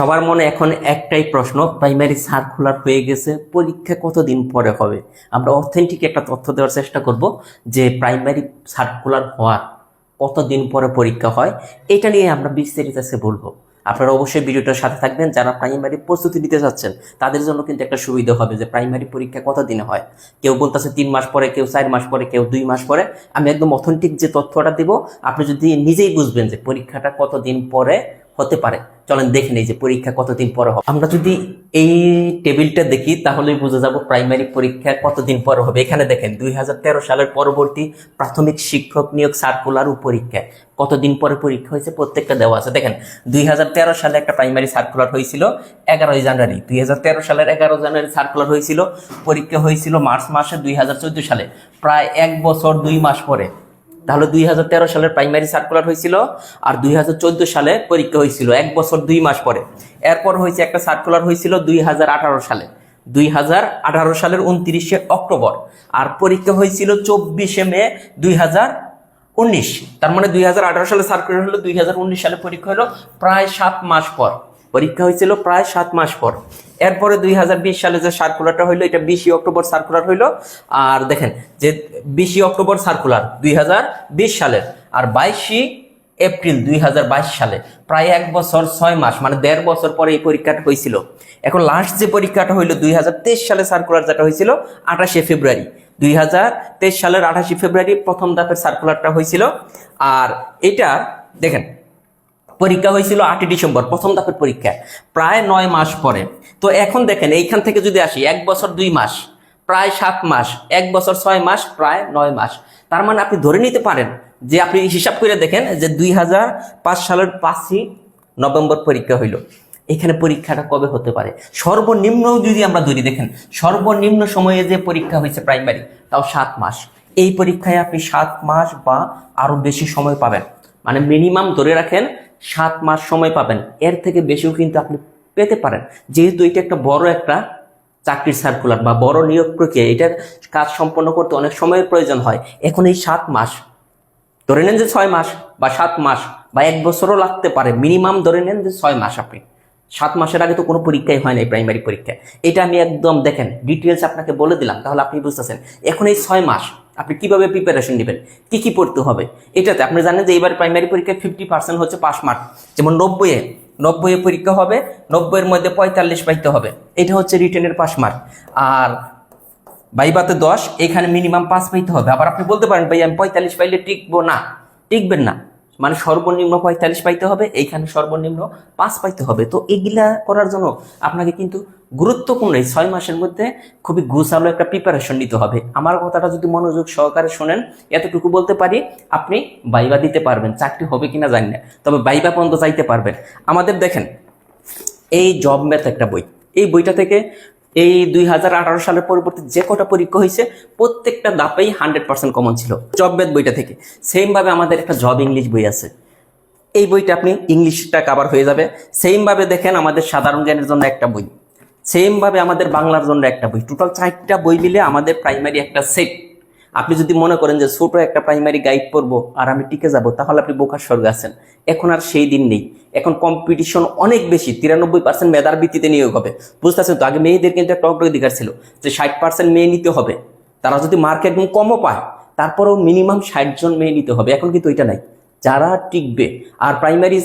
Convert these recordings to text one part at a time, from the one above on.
সবার মনে এখন একটাই প্রশ্ন প্রাইমারি সার্কুলার হয়ে গেছে, পরীক্ষা কতদিন পরে হবে? আমরা অথেন্টিক একটা তথ্য দেওয়ার চেষ্টা করব যে প্রাইমারি সার্কুলার হওয়ার কতদিন পরে পরীক্ষা হয়, এটা নিয়ে আমরা বিস্তারিত আজকে বলব। আপনারা অবশ্যই ভিডিওটার সাথে থাকবেন, যারা প্রাইমারি প্রস্তুতি নিতে যাচ্ছেন তাদের জন্য কিন্তু একটা সুবিধা হবে যে প্রাইমারি পরীক্ষা কতদিনে হয়। কেউ বলতেছে তিন মাস পরে, কেউ চার মাস পরে, কেউ দুই মাস পরে, আমি একদম অথেন্টিক যে তথ্যটা দিব, আপনি যদি নিজেই বুঝবেন যে পরীক্ষাটা কতদিন পরে হতে পারে। চলেন দেখে নেই যে পরীক্ষা কতদিন পরে হবে। আমরা যদি এই টেবিলটা দেখি, তাহলেই বুঝে যাব প্রাইমারি পরীক্ষা কতদিন পরে হবে। এখানে দেখেন, দুই হাজার তেরো সালের পরবর্তী প্রাথমিক শিক্ষক নিয়োগ সার্কুলার ও পরীক্ষা। কতদিন পরে পরীক্ষা হয়েছে? প্রত্যেকটা দেওয়া আছে। দেখেন, দুই হাজার তেরো সালে একটা প্রাইমারি সার্কুলার হয়েছিল এগারোই জানুয়ারি। দুই হাজার তেরো সালের এগারো জানুয়ারি সার্কুলার হয়েছিল, পরীক্ষা হয়েছিল মার্চ মাসে দুই হাজার চোদ্দ সালে। প্রায় এক বছর দুই মাস পরে। তাহলে দুই হাজার তেরো সালের প্রাইমারি সার্কুলার হয়েছিল আর দুই হাজার চোদ্দ সালে পরীক্ষা হয়েছিল, এক বছর দুই মাস পরে। এরপর হয়েছে একটা সার্কুলার হয়েছিল দুই হাজার আঠারো সালে। দুই হাজার আঠারো সালের উনত্রিশে অক্টোবর। আর পরীক্ষা হয়েছিল চব্বিশে মে দুই উনিশ। তার মানে দুই হাজার আঠারো সালে সার্কুলার হলো, দুই হাজার উনিশ সালে পরীক্ষা হলো প্রায় সাত মাস পর। পরীক্ষা হয়েছিল প্রায় সাত মাস পর। এরপরে দুই হাজার বিশ সালে যে সার্কুলারটা হইল, এটা বিশে অক্টোবর সার্কুলার হইল। আর দেখেন, যে বিশে অক্টোবর সার্কুলার দুই হাজার বিশ সালের, আর বাইশে এপ্রিল, দুই হাজার বাইশ সালে, প্রায় এক বছর ছয় মাস মানে দেড় বছর পরে এই পরীক্ষাটা হয়েছিল। এখন লাস্ট যে পরীক্ষাটা হইল, দুই সালে সার্কুলার যেটা হয়েছিল, আঠাশে ফেব্রুয়ারি। দুই হাজার তেইশ সালের আঠাশে ফেব্রুয়ারি প্রথম ধাপের সার্কুলারটা হয়েছিল। আর এটা, দেখেন পরীক্ষা হয়েছিল আটই ডিসেম্বর, প্রথম ধাপের পরীক্ষা। প্রায় নয় মাস পরে। তো এখন দেখেন, এইখান থেকে যদি আসি, এক বছর দুই মাস, প্রায় সাত মাস, এক বছর ছয় মাস, প্রায় নয় মাস। তার মানে আপনি ধরে নিতে পারেন যে আপনি হিসাব করে দেখেন যে দুই হাজার পাঁচ সালের পাঁচই নভেম্বর পরীক্ষা হইল। এখানে পরীক্ষাটা কবে হতে পারে? সর্বনিম্ন যদি আমরা ধরি, দেখেন, সর্বনিম্ন সময়ে যে পরীক্ষা হয়েছে প্রাইমারি, তাও সাত মাস। এই পরীক্ষায় আপনি সাত মাস বা আরও বেশি সময় পাবেন। মানে মিনিমাম ধরে রাখেন সাত মাস সময় পাবেন। এর থেকে বেশিও কিন্তু আপনি পেতে পারেন। যেহেতু এটা একটা বড় একটা চাকরির সার্কুলার বা বড় নিয়োগ প্রক্রিয়া, এটার কাজ সম্পন্ন করতে অনেক সময়ের প্রয়োজন হয়। এখন এই সাত মাস, ধরে নেন যে ছয় মাস বা সাত মাস বা এক বছরও লাগতে পারে মিনিমাম ধরে নেন যে ছয় মাস আপনি। সাত মাসের আগে তো কোনো পরীক্ষাই হয় না প্রাইমারি পরীক্ষা। এটা আমি একদম দেখেন ডিটেলস আপনাকে বলে দিলাম, তাহলে আপনি বুঝতেছেন। এখন এই ছয় মাস আপনি কীভাবে প্রিপারেশন নেবেন? কি কি পড়তে হবে? এটাতে আপনি জানেন যে এবার প্রাইমারি পরীক্ষায় ফিফটি পার্সেন্ট হচ্ছে পাস মার্ক যেমন নব্বইয়ে নব্বইয়ে পরীক্ষা হবে, নব্বইয়ের মধ্যে পঁয়তাল্লিশ পাইতে হবে। এটা হচ্ছে রিটেনের পাস মার্ক আর বাইবাতে দশ, এখানে মিনিমাম পাস পাইতে হবে। আবার আপনি বলতে পারেন, ভাই, আমি পঁয়তাল্লিশ পাইলে টিকবো না। টিকবেন না। মানে সর্বনিম্ন পঁয়তাল্লিশ পাইতে হবে এইখানে সর্বনিম্ন পাঁচ পাইতে হবে। তো এগুলা করার জন্য আপনাকে কিন্তু গুরুত্বপূর্ণ এই ছয় মাসের মধ্যে খুবই গুছালো একটা প্রিপারেশন নিতে হবে। আমার কথাটা যদি মনোযোগ সহকারে শোনেন, এতটুকু বলতে পারি, আপনি বাইবা দিতে পারবেন। চাকরি হবে কিনা জানি না, তবে বাইবা পর্যন্ত চাইতে পারবেন। আমাদের দেখেন, এই জব ম্যাথ একটা বই। এই বইটা থেকে এই দুই হাজার আঠারো সালের পরবর্তী যে কটা পরীক্ষা হয়েছে, প্রত্যেকটা দাপেই হান্ড্রেড পার্সেন্ট কমন ছিল জব ম্যাথ বইটা থেকে। সেমভাবে আমাদের একটা জব ইংলিশ বই আছে। এই বইটা আপনি ইংলিশটা কাভার হয়ে যাবে। সেমভাবে দেখেন আমাদের সাধারণ জ্ঞানের জন্য একটা বই। সেমভাবে আমাদের বাংলার জন্য একটা বই। টোটাল চারটা বই মিলে আমাদের প্রাইমারি একটা সেট আপনি যদি মনে করেন যে ছোট একটা প্রাইমারি গাইড পড়ব আর আমি টিকে যাব, তাহলে আপনি বোকার স্বর্গ আছেন। এখন আর সেই দিন নেই। এখন কম্পিটিশন অনেক বেশি, তিরানব্বই পার্সেন্ট মেধার ভিত্তিতে নিয়োগ হবে। বুঝতে বুঝতেছেন তো? আগে মেয়েদের কিন্তু একটা অগ্রাধিকার ছিল যে ষাট পার্সেন্ট মেয়ে নিতে হবে। তারা যদি মার্ক একদম কমও পায়, তারপরেও মিনিমাম ষাট জন মেয়ে নিতে হবে। এখন কিন্তু ওইটা নাই। যারা টিকবে, আর প্রাইমারি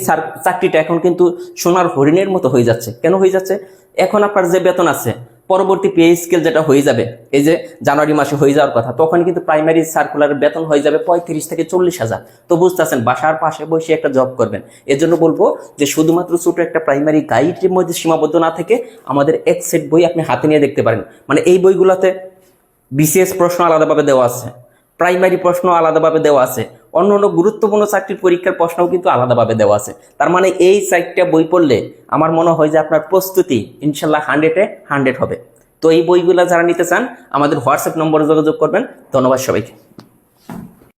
চাকরিটা এখন কিন্তু সোনার হরিণের মতো হয়ে যাচ্ছে। কেন হয়ে যাচ্ছে? এখন আপনার যে বেতন আছে, পরবর্তী পে স্কেল যেটা হয়ে যাবে, এই যে জানুয়ারি মাসে হয়ে যাওয়ার কথা, তখন কিন্তু প্রাইমারি সার্কুলারের বেতন হয়ে যাবে পঁয়ত্রিশ থেকে চল্লিশ হাজার। তো বুঝতেছেন, বাসার পাশে বসে একটা জব করবেন। এর জন্য বলব যে শুধুমাত্র ছোট একটা প্রাইমারি গাইডের মধ্যে সীমাবদ্ধ না থেকে আমাদের এক সেট বই আপনি হাতে নিয়ে দেখতে পারেন। মানে এই বইগুলোতে বিসিএস প্রশ্ন আলাদাভাবে দেওয়া আছে প্রাইমারি প্রশ্ন আলাদাভাবে দেওয়া আছে অন্য অন্য গুরুত্বপূর্ণ চাকরির পরীক্ষার প্রশ্নও কিন্তু আলাদাভাবে দেওয়া আছে। তার মানে এই চারটা বই পড়লে আমার মনে হয় যে আপনার প্রস্তুতি ইনশাল্লাহ হান্ড্রেডে হান্ড্রেড হবে। তো এই বইগুলো যারা নিতে চান, আমাদের হোয়াটসঅ্যাপ নম্বরে যোগাযোগ করবেন। ধন্যবাদ সবাইকে।